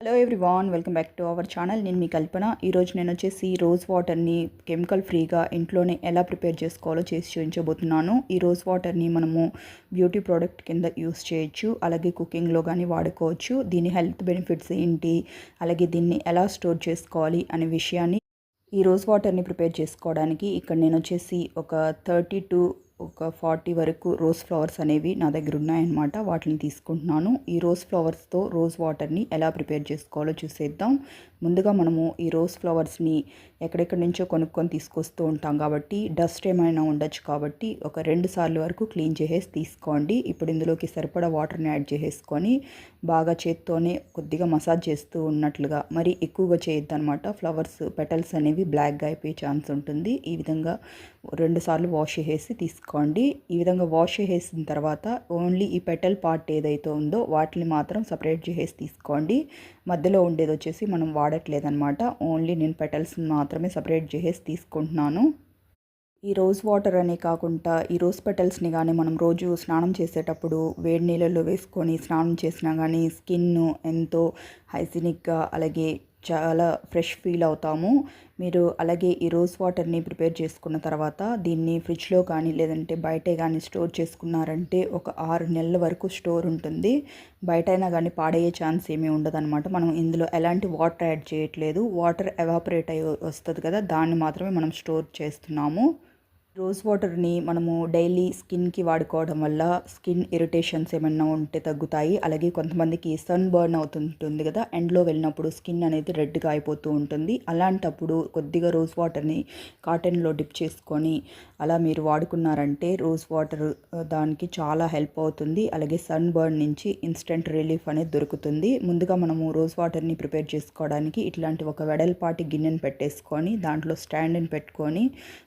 Hello everyone welcome back to our channel నేను మీ కల్పన. ఈరోజు నేను వచ్చేసి రోజ్ వాటర్ని కెమికల్ ఫ్రీగా ఇంట్లోనే ఎలా ప్రిపేర్ చేసుకోవాలో చేసి చూపించబోతున్నాను. ఈ రోజ్ వాటర్ని మనము బ్యూటీ ప్రోడక్ట్ కింద యూస్ చేయొచ్చు అలాగే కుకింగ్లో కానీ వాడుకోవచ్చు. దీని హెల్త్ బెనిఫిట్స్ ఏంటి అలాగే దీన్ని ఎలా స్టోర్ చేసుకోవాలి అనే విషయాన్ని ఈ రోజ్ వాటర్ని ప్రిపేర్ చేసుకోవడానికి ఇక్కడ నేను వచ్చేసి ఒక థర్టీ టు ఒక ఫార్టీ వరకు రోజ్ ఫ్లవర్స్ అనేవి నా దగ్గర ఉన్నాయన్నమాట. వాటిని తీసుకుంటున్నాను. ఈ రోజ్ ఫ్లవర్స్తో రోజ్ వాటర్ని ఎలా ప్రిపేర్ చేసుకోవాలో చూసేద్దాం. ముందుగా మనము ఈ రోజ్ ఫ్లవర్స్ని ఎక్కడెక్కడి నుంచో కొనుక్కొని తీసుకొస్తూ ఉంటాం కాబట్టి డస్ట్ ఏమైనా ఉండొచ్చు కాబట్టి ఒక రెండు సార్లు వరకు క్లీన్ చేసేసి తీసుకోండి. ఇప్పుడు ఇందులోకి సరిపడా వాటర్ని యాడ్ చేసేసుకొని బాగా చేత్తోనే కొద్దిగా మసాజ్ చేస్తూ ఉన్నట్లుగా మరి ఎక్కువగా చేయొద్దు అనమాట ఫ్లవర్స్ పెటల్స్ అనేవి బ్లాక్గా అయిపోయే ఛాన్స్ ఉంటుంది. ఈ విధంగా రెండు సార్లు వాష్ చేసేసి తీసుకోండి. ఈ విధంగా వాష్ చేసేసిన తర్వాత ఓన్లీ ఈ పెటల్ పార్ట్ ఏదైతే ఉందో వాటిని మాత్రం సపరేట్ చేసేసి తీసుకోండి. మధ్యలో ఉండేది వచ్చేసి మనం వాడట్లేదనమాట ఓన్లీ నేను పెటల్స్ మాత్రమే సపరేట్ చేసేసి తీసుకుంటున్నాను. ఈ రోజ్ వాటర్ అనే కాకుండా ఈ రోజ్ పెటల్స్ని కానీ మనం రోజు స్నానం చేసేటప్పుడు వేడి నీళ్ళల్లో వేసుకొని స్నానం చేసినా కానీ స్కిన్ ఎంతో హైజీనిక్గా అలాగే చాలా ఫ్రెష్ ఫీల్ అవుతాము. మీరు అలాగే ఈ రోజ్ వాటర్ని ప్రిపేర్ చేసుకున్న తర్వాత దీన్ని ఫ్రిడ్జ్లో కానీ లేదంటే బయటే కానీ స్టోర్ చేసుకున్నారంటే ఒక ఆరు నెలల వరకు స్టోర్ ఉంటుంది. బయట అయినా కానీ పాడయ్యే ఛాన్స్ ఏమీ ఉండదన్నమాట. మనం ఇందులో ఎలాంటి వాటర్ యాడ్ చేయట్లేదు. వాటర్ ఎవాపరేట్ అయ్యి వస్తుంది కదా దాన్ని మాత్రమే మనం స్టోర్ చేస్తున్నాము. రోజ్ వాటర్ని మనము డైలీ స్కిన్కి వాడుకోవడం వల్ల స్కిన్ ఇరిటేషన్స్ ఏమైనా ఉంటే తగ్గుతాయి. అలాగే కొంతమందికి సన్ బర్న్ అవుతుంటుంది కదా ఎండ్లో వెళ్ళినప్పుడు స్కిన్ అనేది రెడ్గా అయిపోతూ ఉంటుంది. అలాంటప్పుడు కొద్దిగా రోజ్ వాటర్ని కాటన్లో డిప్ చేసుకొని అలా మీరు వాడుకున్నారంటే రోజ్ వాటర్ దానికి చాలా హెల్ప్ అవుతుంది. అలాగే సన్ బర్న్ నుంచి ఇన్స్టెంట్ రిలీఫ్ అనేది దొరుకుతుంది. ముందుగా మనము రోజ్ వాటర్ని ప్రిపేర్ చేసుకోవడానికి ఇట్లాంటి ఒక వెడల్పాటి గిన్నెను పెట్టేసుకొని దాంట్లో స్టాండ్ని పెట్టుకొని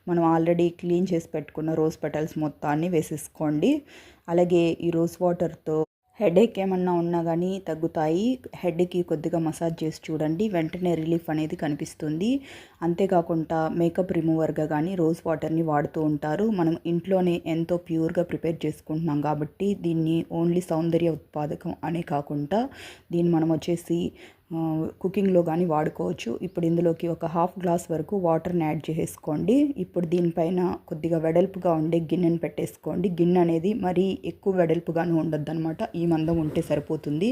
మనం ఆల్రెడీ క్లీన్ క్లీన్ చేసి పెట్టుకున్న రోజ్ పెటల్స్ మొత్తాన్ని వేసేసుకోండి. అలాగే ఈ రోజ్ వాటర్తో హెడేక్ ఏమన్నా ఉన్నా కానీ తగ్గుతాయి. హెడ్కి కొద్దిగా మసాజ్ చేసి చూడండి. వెంటనే రిలీఫ్ అనేది కనిపిస్తుంది. అంతేకాకుండా మేకప్ రిమూవర్గా కానీ రోజ్ వాటర్ని వాడుతూ ఉంటారు. మనం ఇంట్లోనే ఎంతో ప్యూర్గా ప్రిపేర్ చేసుకుంటున్నాం కాబట్టి దీన్ని ఓన్లీ సౌందర్య ఉత్పాదకం అనే కాకుండా దీన్ని మనం వచ్చేసి కుకింగ్లో కానీ వాడుకోవచ్చు. ఇప్పుడు ఇందులోకి ఒక హాఫ్ గ్లాస్ వరకు వాటర్ని యాడ్ చేసేసుకోండి. ఇప్పుడు దీనిపైన కొద్దిగా వెడల్పుగా ఉండే గిన్నెను పెట్టేసుకోండి. గిన్నె అనేది మరీ ఎక్కువ వెడల్పుగాను ఉండొద్దు అనమాట ఈ మందం ఉంటే సరిపోతుంది.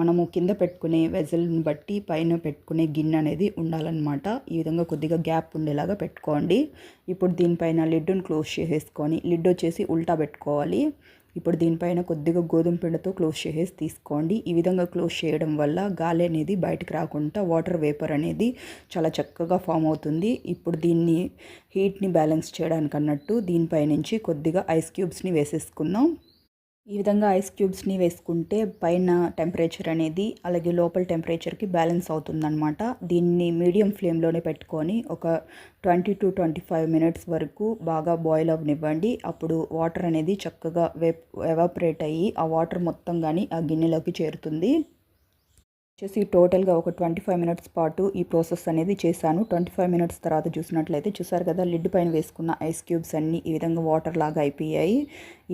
మనము కింద పెట్టుకునే వెజల్ని బట్టి పైన పెట్టుకునే గిన్నె అనేది ఉండాలన్నమాట. ఈ విధంగా కొద్దిగా గ్యాప్ ఉండేలాగా పెట్టుకోండి. ఇప్పుడు దీనిపైన లిడ్డును క్లోజ్ చేసేసుకొని లిడ్ వచ్చేసి ఉల్టా పెట్టుకోవాలి. ఇప్పుడు దీనిపైన కొద్దిగా గోధుమ పిండితో క్లోజ్ చేసేసి తీసుకోండి. ఈ విధంగా క్లోజ్ చేయడం వల్ల గాలి అనేది బయటకు రాకుండా వాటర్ వేపర్ అనేది చాలా చక్కగా ఫామ్ అవుతుంది. ఇప్పుడు దీన్ని హీట్ని బ్యాలెన్స్ చేయడానికి అన్నట్టు దీనిపై నుంచి కొద్దిగా ఐస్ క్యూబ్స్ని వేసేసుకుందాం. ఈ విధంగా ఐస్ క్యూబ్స్ని వేసుకుంటే పైన టెంపరేచర్ అనేది అలాగే లోపల టెంపరేచర్కి బ్యాలెన్స్ అవుతుందన్నమాట. దీన్ని మీడియం ఫ్లేమ్లోనే పెట్టుకొని ఒక twenty to twenty five minutes వరకు బాగా బాయిల్ అవ్వనివ్వండి. అప్పుడు వాటర్ అనేది చక్కగా వెప్ ఎవాపరేట్ అయ్యి ఆ వాటర్ మొత్తం కానీ ఆ గిన్నెలోకి చేరుతుంది. వచ్చేసి టోటల్గా ఒక ట్వంటీ ఫైవ్ మినిట్స్ పాటు ఈ ప్రాసెస్ అనేది చేశాను. ట్వంటీ ఫైవ్ మినిట్స్ తర్వాత చూసినట్లయితే చూసారు కదా లిడ్ పైన వేసుకున్న ఐస్ క్యూబ్స్ అన్నీ ఈ విధంగా వాటర్ లాగా అయిపోయాయి.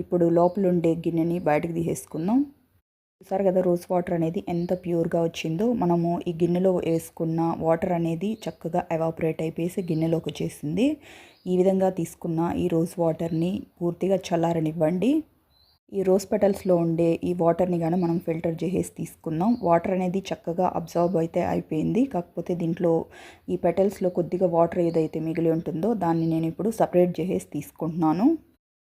ఇప్పుడు లోపల ఉండే గిన్నెని బయటకు తీసేసుకుందాం. చూసారు కదా రోజ్ వాటర్ అనేది ఎంత ప్యూర్గా వచ్చిందో. మనము ఈ గిన్నెలో వేసుకున్న వాటర్ అనేది చక్కగా ఎవాపరేట్ అయిపోయేసి గిన్నెలోకి వచ్చేసింది. ఈ విధంగా తీసుకున్న ఈ రోజ్ వాటర్ని పూర్తిగా చల్లారనివ్వండి. ఈ రోజ్ పెటల్స్లో ఉండే ఈ వాటర్ని కానీ మనం ఫిల్టర్ చేసేసి తీసుకుందాం. వాటర్ అనేది చక్కగా అబ్జర్వ్ అయితే అయిపోయింది. కాకపోతే దీంట్లో ఈ పెటల్స్లో కొద్దిగా వాటర్ ఏదైతే మిగిలి ఉంటుందో దాన్ని నేను ఇప్పుడు సపరేట్ చేసేసి తీసుకుంటున్నాను.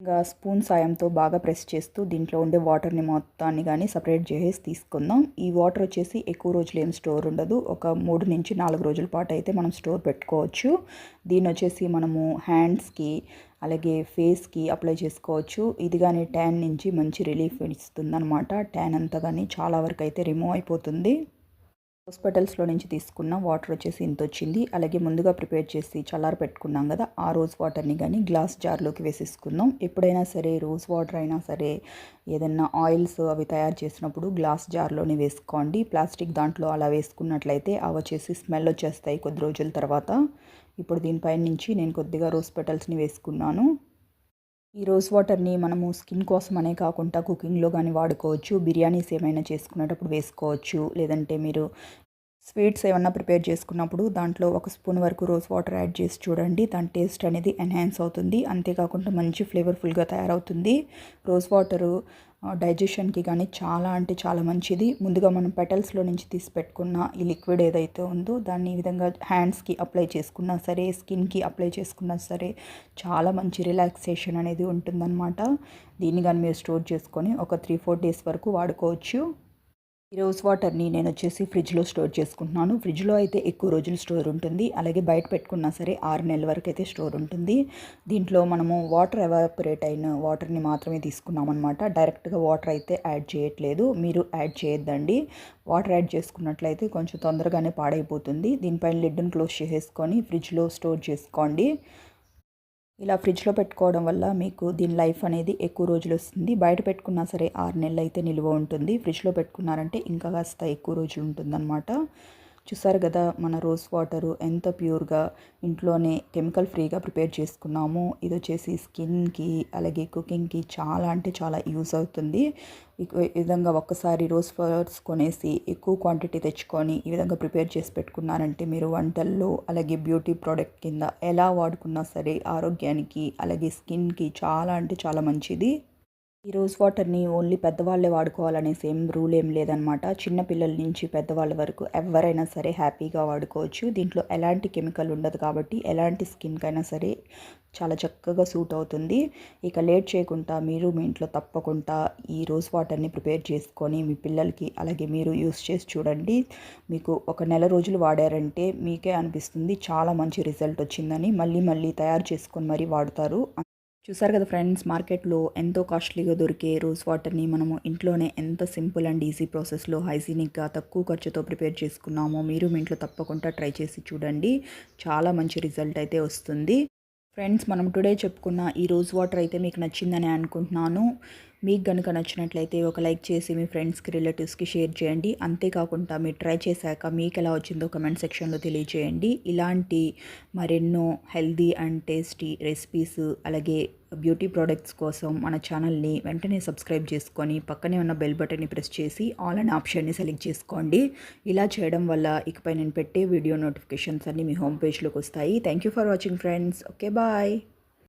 ఇంకా స్పూన్ సాయంతో బాగా ప్రెస్ చేస్తూ దీంట్లో ఉండే వాటర్ని మొత్తాన్ని కానీ సపరేట్ చేసేసి తీసుకుందాం. ఈ వాటర్ వచ్చేసి ఎక్కువ రోజులు ఏం స్టోర్ ఉండదు. ఒక మూడు నుంచి నాలుగు రోజుల పాటు అయితే మనం స్టోర్ పెట్టుకోవచ్చు. దీని వచ్చేసి మనము హ్యాండ్స్కి అలాగే ఫేస్కి అప్లై చేసుకోవచ్చు. ఇది కానీ ట్యాన్ నుంచి మంచి రిలీఫ్ ఇస్తుందన్నమాట. ట్యాన్ అంతా కానీ చాలా వరకు అయితే రిమూవ్ అయిపోతుంది. హాస్పిటల్స్లో నుంచి తీసుకున్న వాటర్ వచ్చేసి ఇంత వచ్చింది. అలాగే ముందుగా ప్రిపేర్ చేసి చల్లార పెట్టుకున్నాం కదా ఆ రోజ్ వాటర్ని కానీ గ్లాస్ జార్లోకి వేసేసుకుందాం. ఎప్పుడైనా సరే రోజ్ వాటర్ అయినా సరే ఏదైనా ఆయిల్స్ అవి తయారు చేసినప్పుడు గ్లాస్ జార్లోనే వేసుకోండి. ప్లాస్టిక్ దాంట్లో అలా వేసుకున్నట్లయితే అవి వచ్చేసి స్మెల్ వచ్చేస్తాయి కొద్ది రోజుల తర్వాత. ఇప్పుడు దీనిపై నుంచి నేను కొద్దిగా రోజ్ పెటల్స్ని వేసుకున్నాను. ఈ రోజ్ వాటర్ని మనము స్కిన్ కోసం అనే కాకుండా కుకింగ్లో కానీ వాడుకోవచ్చు. బిర్యానీస్ ఏమైనా చేసుకునేటప్పుడు వేసుకోవచ్చు. లేదంటే మీరు స్వీట్స్ ఏమన్నా ప్రిపేర్ చేసుకున్నప్పుడు దాంట్లో ఒక స్పూన్ వరకు రోజ్ వాటర్ యాడ్ చేసి చూడండి. దాని టేస్ట్ అనేది ఎన్హాన్స్ అవుతుంది. అంతేకాకుండా మంచి ఫ్లేవర్ఫుల్గా తయారవుతుంది. రోజ్ వాటరు డైజెషన్కి కానీ చాలా అంటే చాలా మంచిది. ముందుగా మనం పెటల్స్లో నుంచి తీసి పెట్టుకున్న ఈ లిక్విడ్ ఏదైతే ఉందో దాన్ని ఈ విధంగా హ్యాండ్స్కి అప్లై చేసుకున్నా సరే స్కిన్కి అప్లై చేసుకున్నా సరే చాలా మంచి రిలాక్సేషన్ అనేది ఉంటుందన్నమాట. దీన్ని కానీ మీరు స్టోర్ చేసుకొని ఒక త్రీ ఫోర్ డేస్ వరకు వాడుకోవచ్చు. ఈ రోజ్ వాటర్ని నేను వచ్చేసి ఫ్రిడ్జ్లో స్టోర్ చేసుకుంటున్నాను. ఫ్రిడ్జ్లో అయితే ఎక్కువ రోజులు స్టోర్ ఉంటుంది. అలాగే బయట పెట్టుకున్నా సరే ఆరు నెలల వరకు అయితే స్టోర్ ఉంటుంది. దీంట్లో మనము వాటర్ ఎవాపరేట్ అయిన వాటర్ని మాత్రమే తీసుకున్నాం అనమాట డైరెక్ట్గా వాటర్ అయితే యాడ్ చేయట్లేదు. మీరు యాడ్ చేయొద్దండి. వాటర్ యాడ్ చేసుకున్నట్లయితే కొంచెం తొందరగానే పాడైపోతుంది. దీనిపైన లిడ్ని క్లోజ్ చేసేసుకొని ఫ్రిడ్జ్లో స్టోర్ చేసుకోండి. ఇలా ఫ్రిడ్జ్లో పెట్టుకోవడం వల్ల మీకు దీని లైఫ్ అనేది ఎక్కువ రోజులు వస్తుంది. బయట పెట్టుకున్నా సరే ఆరు నెలలు అయితే నిల్వ ఉంటుంది. ఫ్రిడ్జ్లో పెట్టుకున్నారంటే ఇంకా కాస్త ఎక్కువ రోజులు ఉంటుందన్నమాట. చూసారు కదా మన రోజ్ వాటరు ఎంత ప్యూర్గా ఇంట్లోనే కెమికల్ ఫ్రీగా ప్రిపేర్ చేసుకున్నాము. ఇది వచ్చేసి స్కిన్కి అలాగే కుకింగ్కి చాలా అంటే చాలా యూస్ అవుతుంది. ఈ విధంగా ఒక్కసారి రోజ్ ఫ్లవర్స్ కొనేసి ఎక్కువ క్వాంటిటీ తెచ్చుకొని ఈ విధంగా ప్రిపేర్ చేసి పెట్టుకున్నారంటే మీరు వంటల్లో అలాగే బ్యూటీ ప్రోడక్ట్ కింద ఎలా వాడుకున్నా సరే ఆరోగ్యానికి అలాగే స్కిన్కి చాలా అంటే చాలా మంచిది. ఈ రోజ్ వాటర్ని ఓన్లీ పెద్దవాళ్ళే వాడుకోవాలనే సేమ్ రూల్ ఏం లేదనమాట చిన్నపిల్లల నుంచి పెద్దవాళ్ళ వరకు ఎవరైనా సరే హ్యాపీగా వాడుకోవచ్చు. దీంట్లో ఎలాంటి కెమికల్ ఉండదు కాబట్టి ఎలాంటి స్కిన్కైనా సరే చాలా చక్కగా సూట్ అవుతుంది. ఇక లేట్ చేయకుండా మీరు మీ ఇంట్లో తప్పకుండా ఈ రోజ్ వాటర్ని ప్రిపేర్ చేసుకొని మీ పిల్లలకి అలాగే మీరు యూస్ చేసి చూడండి. మీకు ఒక నెల రోజులు వాడారంటే మీకే అనిపిస్తుంది. చాలా మంచి రిజల్ట్ వచ్చిందని మళ్ళీ మళ్ళీ తయారు చేసుకొని మరీ వాడతారు. చూసారు కదా ఫ్రెండ్స్ మార్కెట్లో ఎంతో కాస్ట్లీగా దొరికే రోజ్ వాటర్ని మనము ఇంట్లోనే ఎంత సింపుల్ అండ్ ఈజీ ప్రాసెస్లో హైజీనిక్గా తక్కువ ఖర్చుతో ప్రిపేర్ చేసుకున్నామో మీరు మీ ఇంట్లో తప్పకుండా ట్రై చేసి చూడండి. చాలా మంచి రిజల్ట్ అయితే వస్తుంది. ఫ్రెండ్స్ మనం టుడే చెప్పుకున్న ఈ రోజ్ వాటర్ అయితే మీకు నచ్చిందని అనుకుంటున్నాను. మీకు కనుక నచ్చినట్లయితే ఒక లైక్ చేసి మీ ఫ్రెండ్స్కి రిలేటివ్స్కి షేర్ చేయండి. అంతేకాకుండా మీరు ట్రై చేశాక మీకు ఎలా వచ్చిందో కమెంట్ సెక్షన్లో తెలియజేయండి ఇలాంటి మరెన్నో హెల్దీ అండ్ టేస్టీ రెసిపీస్ అలాగే బ్యూటీ ప్రోడక్ట్స్ కోసం మన ఛానల్ని వెంటనే సబ్స్క్రైబ్ చేసుకొని పక్కనే ఉన్న బెల్ బటన్ని ప్రెస్ చేసి ఆల్ అండ్ ఆప్షన్ని సెలెక్ట్ చేసుకోండి. ఇలా చేయడం వల్ల ఇకపై నేను పెట్టే వీడియో నోటిఫికేషన్స్ అన్నీ మీ హోమ్ పేజ్లోకి వస్తాయి. Thank you for watching friends. Okay bye.